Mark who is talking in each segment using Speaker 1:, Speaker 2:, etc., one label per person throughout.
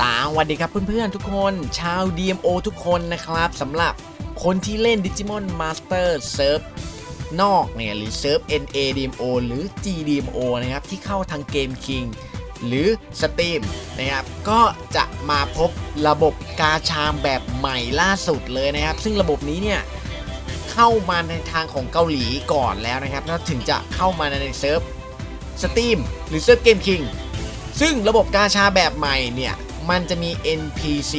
Speaker 1: สวัสดีครับเพื่อนๆทุกคน ชาว DMO ทุกคนนะครับสำหรับคนที่เล่น Digimon Master เซิร์ฟนอกเนี่ยหรือเซิร์ฟ NA DMO หรือ GDMO นะครับที่เข้าทางเกม King หรือ Steam นะครับก็จะมาพบระบบกาชามแบบใหม่ล่าสุดเลยนะครับ ซึ่งระบบนี้เนี่ยเข้ามาในทางของเกาหลีก่อนแล้วนะครับแล้วถึงจะเข้ามาในเซิร์ฟ Steam หรือเซิร์ฟเกม King ซึ่งระบบกาชาแบบใหม่เนี่ย มันจะมี NPC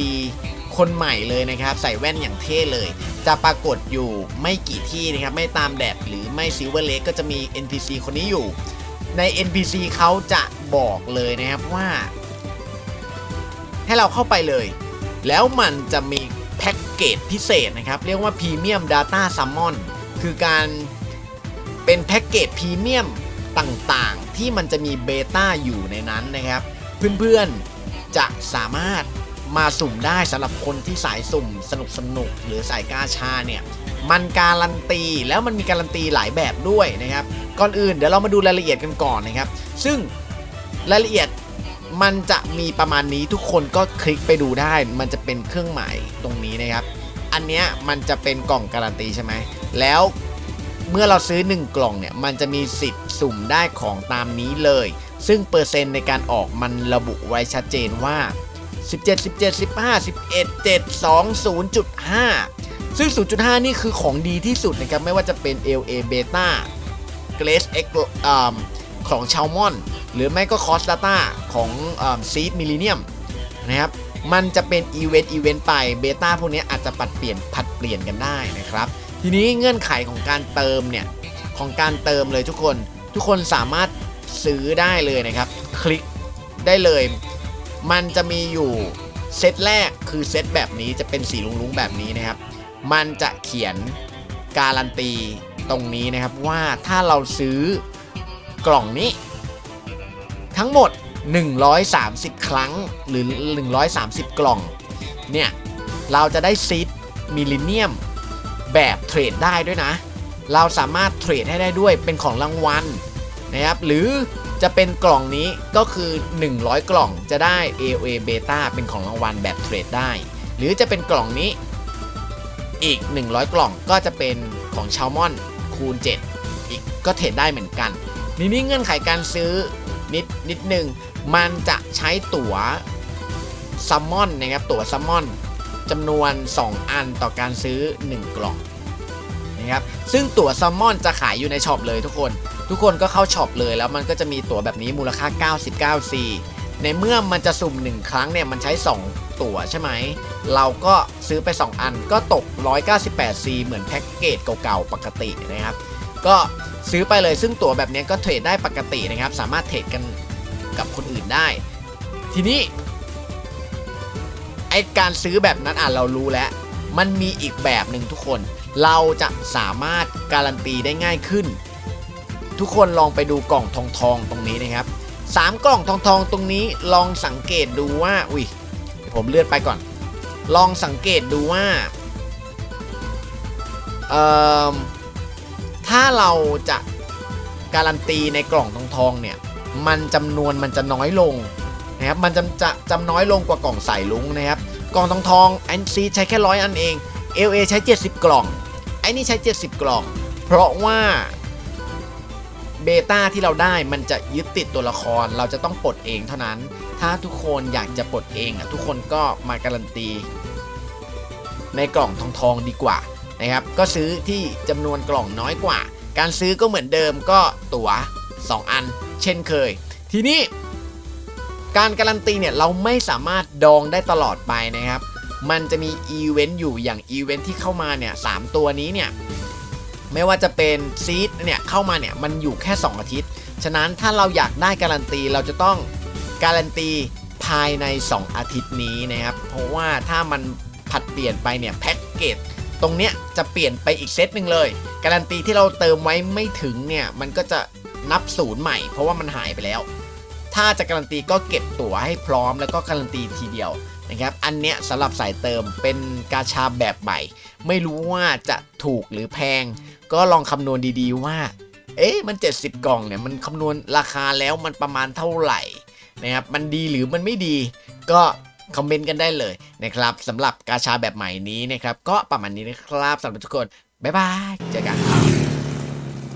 Speaker 1: คนใหม่เลยนะครับ ใส่แว่นอย่างเท่เลย จะปรากฏอยู่ไม่กี่ที่นะครับ ไม่ตามแดดหรือไม่ซิลเวอร์เลก็จะมี NPC คนนี้อยู่ ใน NPC เขาจะบอกเลยนะครับว่า ให้เราเข้าไปเลย แล้วมันจะมีแพ็กเกจพิเศษนะครับ เรียกว่า Premium Data Summon คือการเป็นแพ็กเกจพรีเมียมต่างๆ ที่มันจะมีเบต้าอยู่ในนั้นนะครับ เพื่อนๆ จะสามารถมาสุ่มได้สำหรับคนที่สายสุ่มสนุกสนุกๆหรือสายกาชาเนี่ยมันการันตีแล้วมันมีการันตีหลายแบบด้วยนะครับก่อนอื่นเดี๋ยวเรามาดูรายละเอียดกันก่อนนะครับ ซึ่งรายละเอียดมันจะมีประมาณนี้ทุกคนก็คลิกไปดูได้ มันจะเป็นเครื่องหมายตรงนี้นะครับ อันเนี้ยมันจะเป็นกล่องการันตีใช่ไหมแล้วเมื่อเราซื้อ 1 กล่องเนี่ยมันจะมีสิทธิ์สุ่มได้ของตามนี้เลย ซึ่งเปอร์เซ็นต์ในการออกมันระบุไว้ชัดเจนว่า 17 17 15 11 7 2 0.5 ซึ่ง 0.5 นี่คือของดีที่สุดนะครับ ไม่ว่าจะเป็น LA Beta Grace X อของชาวมอน หรือไม่ก็ Cost Data ของซีดมิล l เนียมนะครับ มันจะเป็นอีเวนต์อีเวนต์ไปเบต้าพวกนี้อาจจะปัดเปลี่ยนผัดเปลี่ยนกันได้นะครับ ทีนี้เงื่อนไขของการเติมเนี่ย ของการเติมเลยทุกคนทุกคนสามารถ ซื้อได้เลยนะครับ คลิกได้เลย มันจะมีอยู่เซตแรกคือเซตแบบนี้จะเป็นสีลุงๆแบบนี้นะครับ มันจะเขียนการันตีตรงนี้นะครับว่าถ้าเราซื้อกล่องนี้ ทั้งหมด 130 ครั้งหรือ 130 กล่อง เนี่ย เราจะได้ซีดมิลเลนเนียมแบบเทรดได้ด้วยนะ เราสามารถเทรดให้ได้ด้วยเป็นของรางวัล นะครับหรือจะเป็นกล่องนี้ก็คือ 100 กล่องจะได้ AOA Beta เป็นของรางวัลแบบเทรดได้ หรือจะเป็นกล่องนี้อีก 100 กล่องก็จะเป็นของชาวมอนคูณ 7 อีกก็เทรดได้เหมือนกันนี่นี่เงื่อนไขการซื้อนิดนิดหนึ่งมันจะใช้ตั๋วซัมมอนนะครับตั๋วซัมมอนจำนวน 2 อันต่อการซื้อ 1 กล่อง นะครับซึ่งตั๋วซัมมอนจะขายอยู่ในช็อปเลยทุกคน ทุกคนก็เข้าช็อปเลยแล้วมันก็จะมีตั๋วแบบนี้มูลค่า 99 c ในเมื่อมันจะสุ่ม 1 ครั้งเนี่ยมันใช้ 2 ตั๋วใช่ไหม เราก็ซื้อไป 2 อันก็ตก 198 c เหมือนแพ็กเกจเก่าๆปกตินะครับ ก็ซื้อไปเลยซึ่งตั๋วแบบนี้ก็เทรดได้ปกตินะครับ สามารถเทรดกันกับคนอื่นได้ ทีนี้ไอการซื้อแบบนั้นอะเรารู้แล้ว มันมีอีกแบบหนึ่งทุกคน เราจะสามารถการันตีได้ง่ายขึ้น ทุกคนลองไปดูกล่องทองทองตรงนี้นะครับสามกล่องทองทองตรงนี้ลองสังเกตดูว่าอุ้ยผมเลื่อนไปก่อน ลองสังเกตดูว่าเอ่อถ้าเราจะการันตีในกล่องทองทองเนี่ยมันจำนวนมันจะน้อยลงนะครับมันจะจะจำน้อยลงกว่ากล่องใส่ลุงนะครับกล่องทองทองอันซีใช้แค่ร้อยอันเอง LA ใช้ 70 กล่อง อ้นี่ใช้ 70 กล่อง เพราะว่าเบต้าที่เราได้มันจะยึดติดตัวละครเราจะต้องปลดเองเท่านั้น ถ้าทุกคนอยากจะปลดเองอะทุกคนก็มาการันตี ในกล่องทองทองๆดีกว่านะครับ ก็ซื้อที่จำนวนกล่องน้อยกว่า การซื้อก็เหมือนเดิมก็ตั๋ว 2 อัน เช่นเคย ทีนี้การการันตีเนี่ยเราไม่สามารถดองได้ตลอดไปนะครับ มันจะมีอีเวนต์อยู่อย่างอีเวนต์ที่เข้ามาเนี่ยสตัวนี้เนี่ยไม่ว่าจะเป็นซีดเนี่ยเข้ามาเนี่ยมันอยู่แค่ 2 อาทิตย์ ฉะนั้นถ้าเราอยากได้การันตีเราจะต้องการันตีภายใน 2 อาทิตย์นี้นะครับ เพราะว่าถ้ามันผัดเปลี่ยนไปเนี่ยแพ็กเกจตรงเนี้ยจะเปลี่ยนไปอีกเซตหนึ่งเลย การันตีที่เราเติมไว้ไม่ถึงเนี่ยมันก็จะนับศูนย์ใหม่ เพราะว่ามันหายไปแล้ว ถ้าจะการันตีก็เก็บตั๋วให้พร้อมแล้วก็การันตีทีเดียว นะครับ อันเนี้ยสำหรับสายเติมเป็นกาชาแบบใหม่ ไม่รู้ว่าจะถูกหรือแพง ก็ลองคำนวณดีๆว่า เอ๊ะมัน 70 กล่องเนี่ยมันคำนวณราคาแล้วมันประมาณเท่าไหร่นะครับมันดีหรือมันไม่ดีก็คอมเมนต์กันได้เลยนะครับสำหรับกาชาแบบใหม่นี้นะครับ ก็ประมาณนี้นะครับสำหรับทุกคน บ๊ายบาย เจอกัน